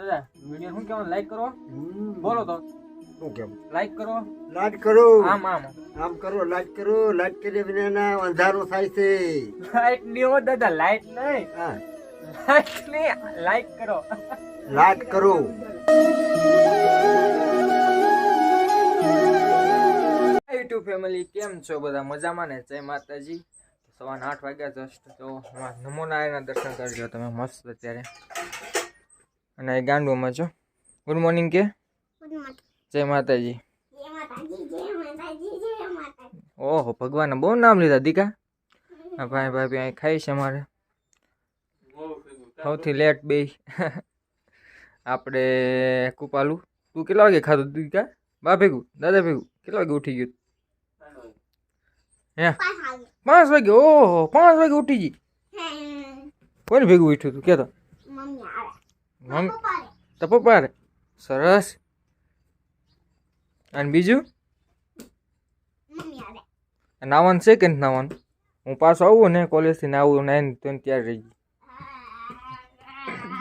દાદા વીડિયો શું કેવાનું લાઈક કરો. બોલો તો. શું કેમ? લાઈક કરો. લાઈક કરો. આમ આમ. આમ કરો લાઈક કરો. લાઈક કરી વિના અંધારો થાય છે. લાઈટ નહીં હો દાદા લાઈટ નહીં. લાઈક નહીં લાઈક કરો. લાઈક કરો. યુટ્યુબ ફેમિલી કેમ છો બધા? મજામાં ને? જય માતાજી. સવારના આઠ વાગ્યા જસ્ટ. તો નમો નારાયણના દર્શન કરજો. તમે મસ્ત અત્યારે. અને એ ગાંડુમાં છો. ગુડ મોર્નિંગ કે? જય માતાજી. ઓહો ભગવાનના બહુ નામ લીધા દીકા. ભાઈ ભાઈ અહીં ખાઈ છે અમારે સૌથી લેટ બે આપણે કુપાલું તું કેટલા વાગે ખાધું દીકા? બા ભેગું દાદા ભેગું કેટલા વાગે ઉઠી ગયું? હે? પાંચ વાગે. ઓહો પાંચ વાગે ઉઠી ગઈ? કોને ભેગું ઉઠ્યું તું? કેતો? મમ્મી તો પપ્પા રે સરસ. અને બીજું? નાવાનું છે કે નાવાનું? હું પાછો આવું ને કોલેજથી નાવું આવું ને આવીને તો ત્યારે રહી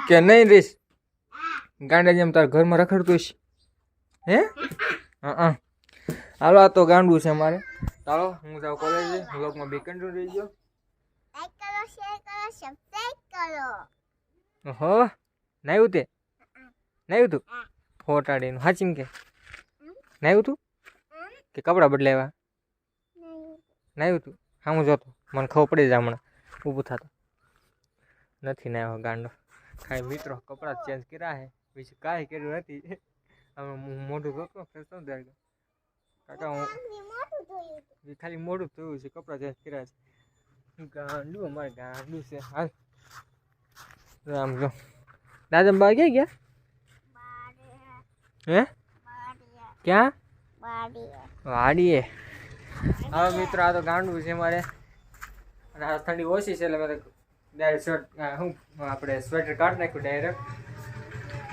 કે નહીં રહીશ? ગાંડા જેમ તારા ઘરમાં રખડતું છે હે? હા હાલો આ તો ગાંડું છે મારે. ચાલો હું જાઉં કોલેજે બ્લોગમાં બી કંટ્રોલ રહી ગયો હો નાયું તે નાયું તું ફોટાડીનું હાચીમ કે નાયું તું કે કપડાં બદલાવ્યા નાયું તું હા હું જોતો મને ખબર પડી જાય હમણાં ઊભું થતો નથી નાયો ગાંડો કાંઈ મિત્રો કપડાં ચેન્જ કર્યા હે બીજું કાંઈ કર્યું નથી હવે હું મોઢું જોતો ફેર શું દે કાકા હું એ ખાલી મોઢું થયું છે કપડાં ચેન્જ કર્યા છે ગાંડું અમારે ગાંડું છે હાલ આમ જો દાદા બા ક્યાં ગયા? હે? ક્યાં? વાડીએ. હવે મિત્રો આ તો ગાંડું છે મારે. અને આ ઠંડી ઓછી છે એટલે મેં ડાયરેક્ટ શર્ટ શું આપણે સ્વેટર કાઢી નાખ્યું ડાયરેક્ટ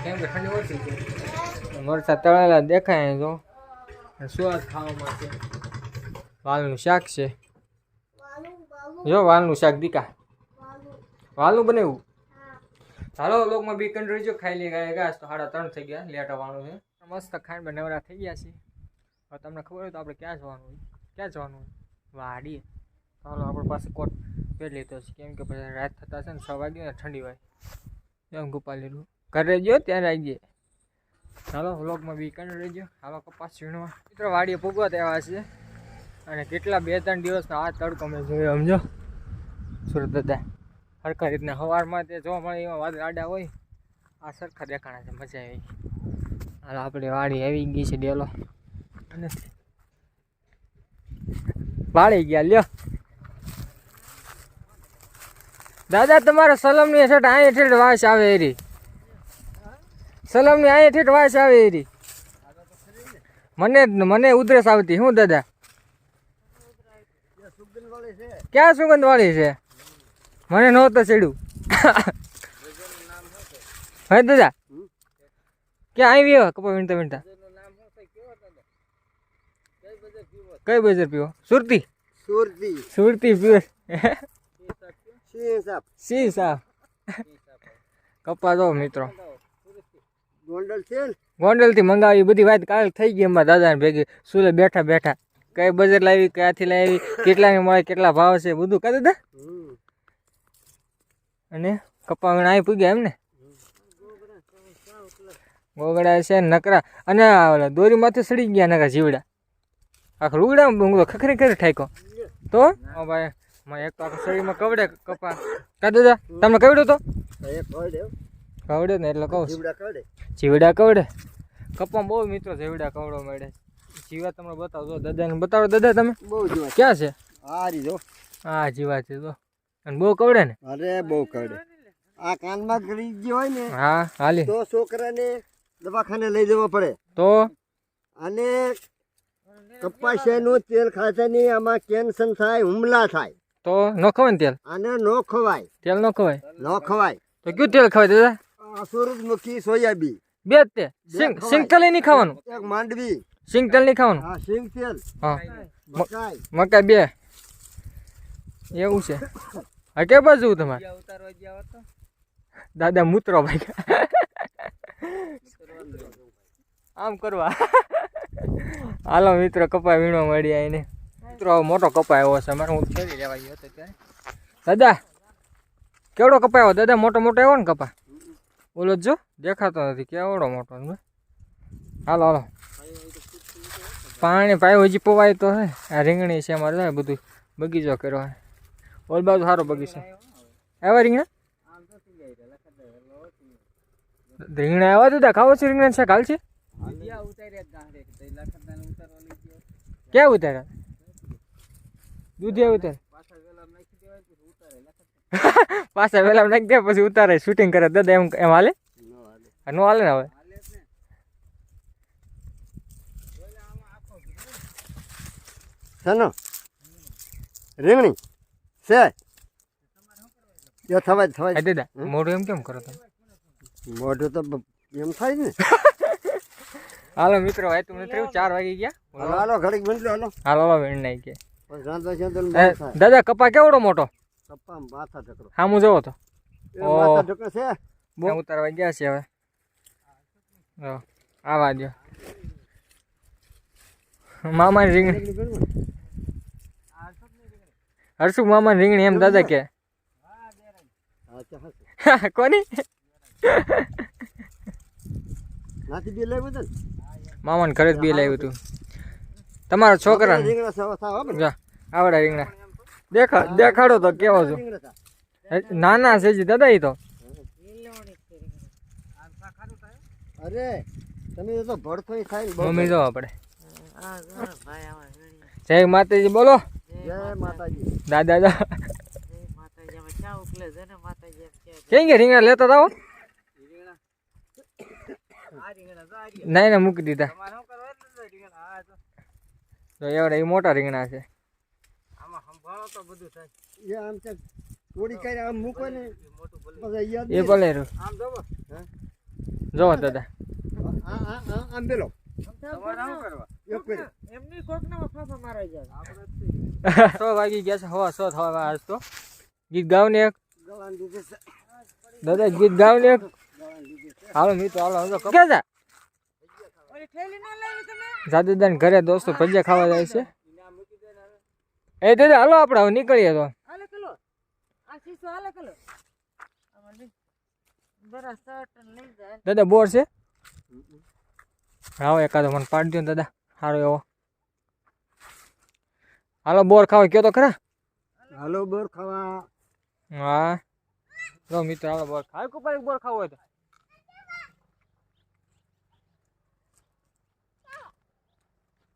કેમ કે ઠંડી ઓછી છે? મરચા તળેલા દેખાય જો સ્વાદ ખાવામાં છે? વાલનું શાક છે. જો વાલનું શાક દીકા. વાલનું બનાવ્યું? ચાલો લોકમાં બી કંટ્રી જો ખાઈ લે ગયા ગયા તો સાડા ત્રણ થઈ ગયા, લેટ આવવાનું છે. મસ્ત ખાઈને નવરા થઈ ગયા છે. હવે તમને ખબર હોય તો આપણે ક્યાં જવાનું હોય? ક્યાં જવાનું હોય? વાડીએ. ચાલો, આપણી પાસે કોટ પહેરી લીધો છે. કેમ કે પછી રાત થતા છે ને છ વાગે ને ઠંડી હોય. એમ ગોપાલ લીધું ઘરે ગયો ત્યારે આવી ગયે ચાલો વ્લોગમાં બી કંટ્રી રહેજો. આવા કપાસ ઝીણવા. મિત્રો, વાડીએ પૂગવા તેવા છે અને કેટલા બે ત્રણ દિવસનો આ તડકો મેં જોયો, સમજો? સુરત દાદા. સરખા રીતના સવારમાં તે જોવા મળે એવા વાદળ આડા હોય, આ સરખા દેખાણા છે, મજા આવી. હાલ, આપણી વાડી આવી ગઈ છે ડેલો. અને વાળી ગયા, લ્યો. દાદા, તમારા સલમની હેઠળ અહીં ઠેઠ વાસ આવે એરી. સલમની અહીં ઠેઠ વાસ આવે એરી. મને મને ઉધરસ આવતી. શું દાદા? ક્યાં સુગંધ વાળી છે? મને નહોતો ચડ્યું. હે દાદા? ક્યાં આવી આવ્યો કપા વીણતા વીણતા. કઈ બજાર પીવો? સુરતી? સુરતી. સુરતી પીવો. સી સાફ કપા જો મિત્રો. ગોંડલ છે ગોંડલથી મંગાવી બધી વાત કાલ થઈ ગઈ અમારા દાદાને ભેગી. સુલે બેઠા બેઠા. કઈ બજાર લાવી ક્યાંથી લાવી કેટલાની મળે કેટલા ભાવ છે બધું. કા દાદા. અને કપા વીણ આવી પૂગ્યા એમ ને ગોગડા છે નકરા. અને ઓલા દોરીમાંથી સડી ગયા નકરા જીવડા. આખા લુગડા ઊંઘો ખખરી ખરી ઠાકો તો? ભાઈ એક તો આખા શરીરમાં કવડે કપા. કા દાદા તમને કવડ્યો તો? કવડે ને એટલે કહું જીવડા કવડે? કપા બહુ મિત્રો જીવડા કવડો મળે. જીવા તમને બતાવો. દાદાને બતાવો. દાદા તમે? બહુ જીવા. ક્યાં છે? હારી જો. હા જીવા છે તો અને બહુ કવડે ને? અરે બહુ કવડે. આ કાનમાં ગળી ગયો હોય ને હા હાલી. તો છોકરાને દવાખાને લઈ જવો પડે. તો? અને કપાસિયાનું તેલ ખાતાની આમાં કેન્સર થાય હુમલા થાય. તો ન ખવાય ને તેલ? આને ન ખવાય. તેલ ન ખવાય? ન ખવાય. તો કયું તેલ ખવાય દાદા? આ સૂરજમુખી સોયાબી બે તે. સિંગ. સિંગ તેલ નહીં ખાવાનું? એક માંડવી. સિંગ તેલ નહીં ખાવાનું? હા સિંગ તેલ. હા. મકાઈ. મકાઈ બે. એવું છે. હા કે બાજુ તમારે? દાદા મૂત્રો ભાઈ. આમ કરવા. હાલો મિત્રો કપાય વીણવા મળ્યા એને. મિત્રો મોટો કપાય એવો છે મારે હું ફેરી લેવા ગયો હતો ત્યારે. દાદા કેવડો કપાયો દાદા મોટો મોટો એવો ને કપા બોલો જ દેખાતો નથી. કેવડો મોટો હાલો હાલો. પાણી પાયો હજી પવાય તો હે. આ રીંગણી છે અમારે બધું બગીચો કર્યો હે. ઓલ બાજુ સારો બગીચો. આવ્યા રીંગણા? રીંગણા આવ્યા દાદા ખાવો છે રીંગણા છે કાલ છે? ક્યાં ઉતાર્યા? દૂધિયા ઉતારે પાછા વેલા નાખી દે, પછી ઉતારે શૂટિંગ કરે. દાદા એમ એમ હાલે? નો હાલે ને હવે? રીંગણી? છે? જો થવાય થવાય. દાદા મોઢું એમ કેમ કરો તમે? મોઢું તો એમ થાય ને. હાલો મિત્રો ભાઈ તું થયું ચાર વાગી ગયા. હાલો ઘડીક બનલો હાલો. હાલો હાલો વેણ નાઈ ગયા. દાદા કપા કેવડો મોટો? કપા માથા ઢકડો હા હું જોવો તો. માથા ઢકડો છે? ઉતારવા ગયા છે હવે. આવા દો મામાની રીંગણી. હરસુ મામાની રીંગણી એમ દાદા કે. કોની? મામાને ઘરે જ બી લાવ્યું હતું તમારા છોકરા આવડા રીંગણા. દેખા દેખાડો તો કેવો છો. નાના છે જી દાદા એ તો. અરે તમે તો બહુ. મમ્મી જો આપણે જય માતાજી બોલો. જય માતાજી. દાદા દાદા કેમ કે રીંગણા લેતા આવો નહીં ને મૂકી દીધા. તો એવડા એ મોટા રીંગણા છે. એ. ભલે. જો દાદા. આ- આ- આ- આમ પેલો એક પેલો. સો વાગી ગયા છે હવા સો થવા આજ તો. ગીત ગાવ ને એક. દાદા ગીત ગાવ ને એક. હાલો મિત્રો હાલો હાલો. ક્યાં જા જાદુદાન ઘરે દોસ્તો ભજીયા ખાવા જાય છે. એ દાદા હાલો આપણે હવે નીકળીએ તો. દાદા બોર છે? આવો એકાદો મને પાડી દો દાદા. સારો એવો. હાલો બોર ખાવા કયો તો ખરા? હાલો બોર ખાવા. હા. લો મિત્ર હાલો બોર ખાવ. કુપાર બોર ખાવો હોય તો.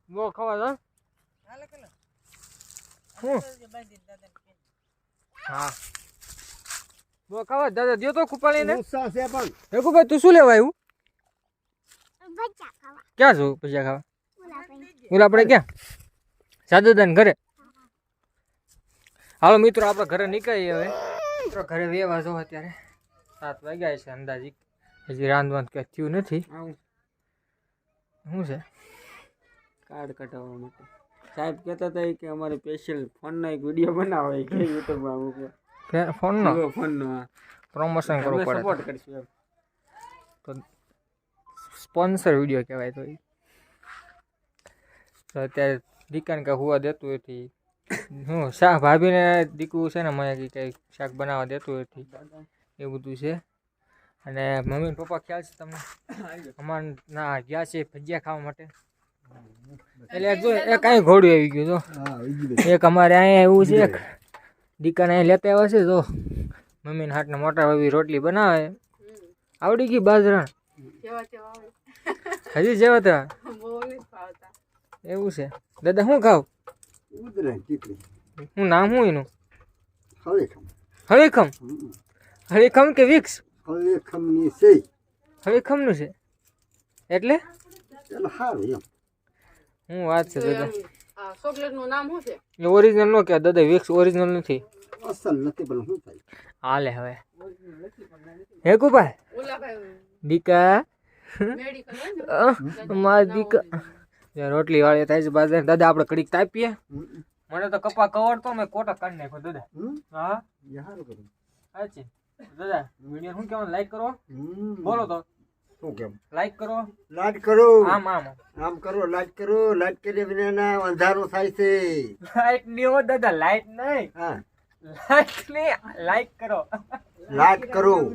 બોર ખાવા તો હું? હા. બોર ખાવા? દાદા દ્યો તો કુપાળીને. ઉત્સાહ છે પણ. હે કુપાર તું શું લેવા આવ્યું? ક્યાં છું ભજીયા ખાવા? ઓલા આપણે ક્યાં? સાદુદાન ઘરે? હાલો મિત્રો આપણે ઘરે નીકળીએ હવે. મિત્રો ઘરે વેવા જો અત્યારે. સાત વાગ્યા છે અંદાજિક. હજી રાંધવાનું કે થયું નથી. શું છે? કાર્ડ કઢાવવા માટે. સાહેબ કહેતા હતા કે અમારે સ્પેશિયલ ફોનનો એક વીડિયો બનાવો કે યુટ્યુબમાં મૂકવા ફે- ફોનનો? વિવો ફોનનો હા. પ્રમોશન અમે કરવું પડે સપોર્ટ કરશું એમ. તો સ્પોન્સર વીડિયો કહેવાય તો ઈ. તો અત્યારે દીકાને કાંઈ હોવા દેતું નથી. હું શાક ભાભીને દીકરું છે ને મને કંઈ કંઈ શાક બનાવવા દેતું નથી. એ બધું છે. અને મમ્મી પપ્પા ખ્યાલ છે તમને? અમાર ના ગયા છે ભજીયા ખાવા માટે. એટલે જો એક અહીં ઘોડું આવી ગયું જો. એક અમારે અહીંયા એવું છે એક દીકાને અહીં લેતા આવ્યા છે તો મમ્મીને હાથને મોટા ભાભી રોટલી બનાવે. આવડી ગઈ બાજરા હજી જેવા હતા? એવું છે. દાદા શું ખાવ? ટીકડી. હું નામ શું એનું? હળીખમ હળીખમ. હળીખમ કે વિક્સ? હળીખમની છે હળીખમનું છે. એટલે? એટલે સારું એમ. શું વાત છે દાદા. નામ શું છે? એ ઓરિજિનલ નો કે દાદા વિક્સ ઓરિજિનલ નથી. અસલ નથી પણ શું થાય? હાલે હવે. હે કુપાય ઓલાભાઈ દીકા? મેડિકલ મારા દીકા રોટલી વાળી થાય છે બાજુ દાદા આપણે કડીક તાપીએ. મને તો કપા કવડતો મેં કોટા કાઢી નાખ્યો દાદા. હમ? હા? એ કરું. સાચી. દાદા વીડિયો શું કેવાનું? લાઈક કરો. હમ. બોલો તો. શું કેમ? લાઈક કરો. લાઈક કરો. આમ આમ. આમ કરો લાઈક કરો. લાઈટ કર્યા વિના અંધારું થાય છે. લાઈટ નહીં હો દાદા લાઈટ નહીં. હા. લાઈટ નહીં લાઈક કરો. લાઈક કરો.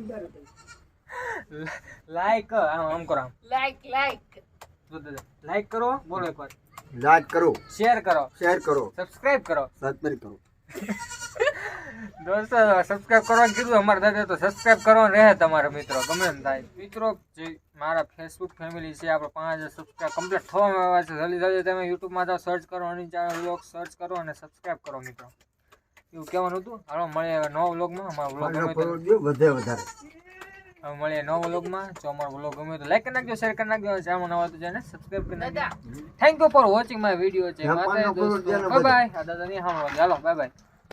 લાઈક આમ આમ કરો. આમ. લાઈક લાઈક જો દાદા લાઈક કરો બોલો એકવાર. લાઈક કરો. શેર કરો. શેર કરો. સબસ્ક્રાઇબ કરો. સબસ્ક્રાઇબ કરો. દોસ્તો સબસ્ક્રાઇબ કરવાનું કીધું અમારા દાદા તો સબસ્ક્રાઇબ કરવાનું રહે તમારા મિત્રો. ગમે એમ થાય. મિત્રો જે મારા ફેસબુક ફેમિલી છે આપણે પાંચ હજાર સબસ્ક્રાઇબ કમ્પ્લીટ થવામાં આવ્યા છે. જલ્દી જલ્દી તમે યુટ્યુબમાં જાઓ સર્ચ કરો અને વ્લોગ સર્ચ કરો અને સબસ્ક્રાઇબ કરો મિત્રો. એવું કહેવાનું હતું? હાલો મળીએ નવા વ્લોગમાં અમારા વ્લોગ તો વધે વધારે. મળીએ નવો વ્લોગમાં. જો અમારો વ્લોગ ગમ્યો તો લાઈક કરી નાખજો શેર કરી નાખજો ચેનલ નવા તો જેને સબસ્ક્રાઇબ કરી નાખજો. Thank you for watching my video છે માતા દોસ્તો. બાય બાય આ દાદા ની હા ચાલો બાય બાય